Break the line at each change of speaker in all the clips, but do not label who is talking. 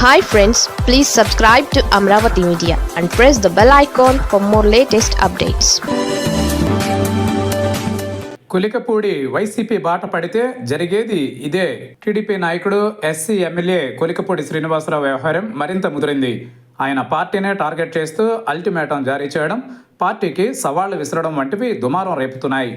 Hi friends please subscribe to Amaravati media and press the bell icon for more latest updates
Kolikapudi YCP బాట పడితే జరిగేది ఇదే. TDP నాయకుడు SC MLA Kolikapudi Srinivasarao వ్యవహారం మరింత ముదిరింది. ఆయన పార్టీనే టార్గెట్ చేస్తూ అల్టిమేటం జారీ చేయడం పార్టీకి సవాళ్ళు విసరడం వంటివి దుమారం రేపుతున్నాయి.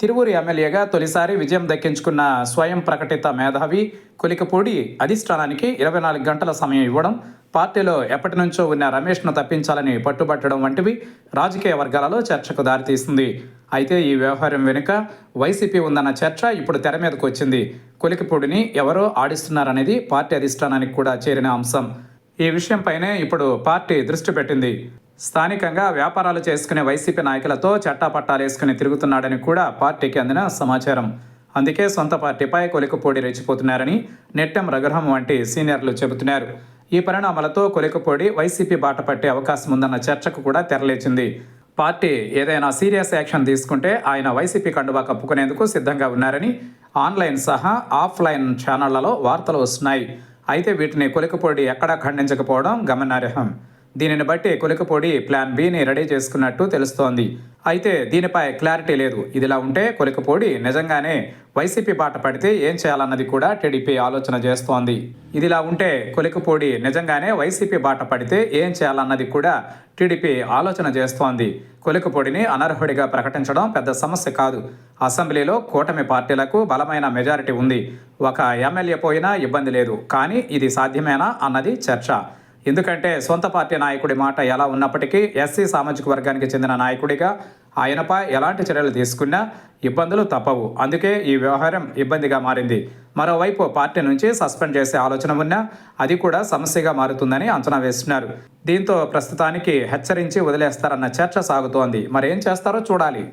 తిరువూరి ఎమ్మెల్యేగా తొలిసారి విజయం దక్కించుకున్న స్వయం ప్రకటిత మేధావి కొలికపూడి అధిష్టానానికి ఇరవై నాలుగు గంటల సమయం ఇవ్వడం పార్టీలో ఎప్పటి నుంచో ఉన్న రమేష్ను తప్పించాలని పట్టుబట్టడం వంటివి రాజకీయ వర్గాలలో చర్చకు దారితీస్తుంది అయితే ఈ వ్యవహారం వెనుక వైసీపీ ఉందన్న చర్చ ఇప్పుడు తెర మీదకు వచ్చింది. కొలికపూడిని ఎవరో ఆడిస్తున్నారనేది పార్టీ అధిష్టానానికి కూడా చేరిన అంశం. ఈ విషయంపైనే ఇప్పుడు పార్టీ దృష్టి పెట్టింది. స్థానికంగా వ్యాపారాలు చేసుకునే వైసీపీ నాయకులతో చట్టాపట్టాలు వేసుకుని తిరుగుతున్నాడని కూడా పార్టీకి అందిన సమాచారం. అందుకే సొంత పార్టీపై కొలికపూడి రెచ్చిపోతున్నారని నెట్టెం రఘురాం వంటి సీనియర్లు చెబుతున్నారు. ఈ పరిణామాలతో కొలికపూడి వైసీపీ బాట పట్టే అవకాశం ఉందన్న చర్చకు కూడా తెరలేచింది. పార్టీ ఏదైనా సీరియస్ యాక్షన్ తీసుకుంటే ఆయన వైసీపీ కండువా కప్పుకునేందుకు సిద్ధంగా ఉన్నారని ఆన్లైన్ సహా ఆఫ్లైన్ ఛానళ్ళలో వార్తలు వస్తున్నాయి. అయితే వీటిని కొలికపూడి ఎక్కడా ఖండించకపోవడం గమనార్హం. దీనిని బట్టి కొలికపొడి ప్లాన్ బిని రెడీ చేసుకున్నట్టు తెలుస్తోంది. అయితే దీనిపై క్లారిటీ లేదు. ఇదిలా ఉంటే కొలికపొడి నిజంగానే వైసీపీ బాట పడితే ఏం చేయాలన్నది కూడా టీడీపీ ఆలోచన చేస్తోంది. ఇదిలా ఉంటే కొలికపొడి నిజంగానే వైసీపీ బాట పడితే ఏం చేయాలన్నది కూడా టీడీపీ ఆలోచన చేస్తోంది. కొలికపొడిని అనర్హుడిగా ప్రకటించడం పెద్ద సమస్య కాదు. అసెంబ్లీలో కూటమి పార్టీలకు బలమైన మెజారిటీ ఉంది. ఒక ఎమ్మెల్యే పోయినా ఇబ్బంది లేదు. కానీ ఇది సాధ్యమేనా అన్నది చర్చ. ఎందుకంటే సొంత పార్టీ నాయకుడి మాట ఎలా ఉన్నప్పటికీ ఎస్సీ సామాజిక వర్గానికి చెందిన నాయకుడిగా ఆయనపై ఎలాంటి చర్యలు తీసుకున్నా ఇబ్బందులు తప్పవు. అందుకే ఈ వ్యవహారం ఇబ్బందిగా మారింది. మరోవైపు పార్టీ నుంచి సస్పెండ్ చేసే ఆలోచన ఉన్నా అది కూడా సమస్యగా మారుతుందని అంచనా వేస్తున్నారు. దీంతో ప్రస్తుతానికి హెచ్చరించి వదిలేస్తారన్న చర్చ సాగుతోంది. మరేం చేస్తారో చూడాలి.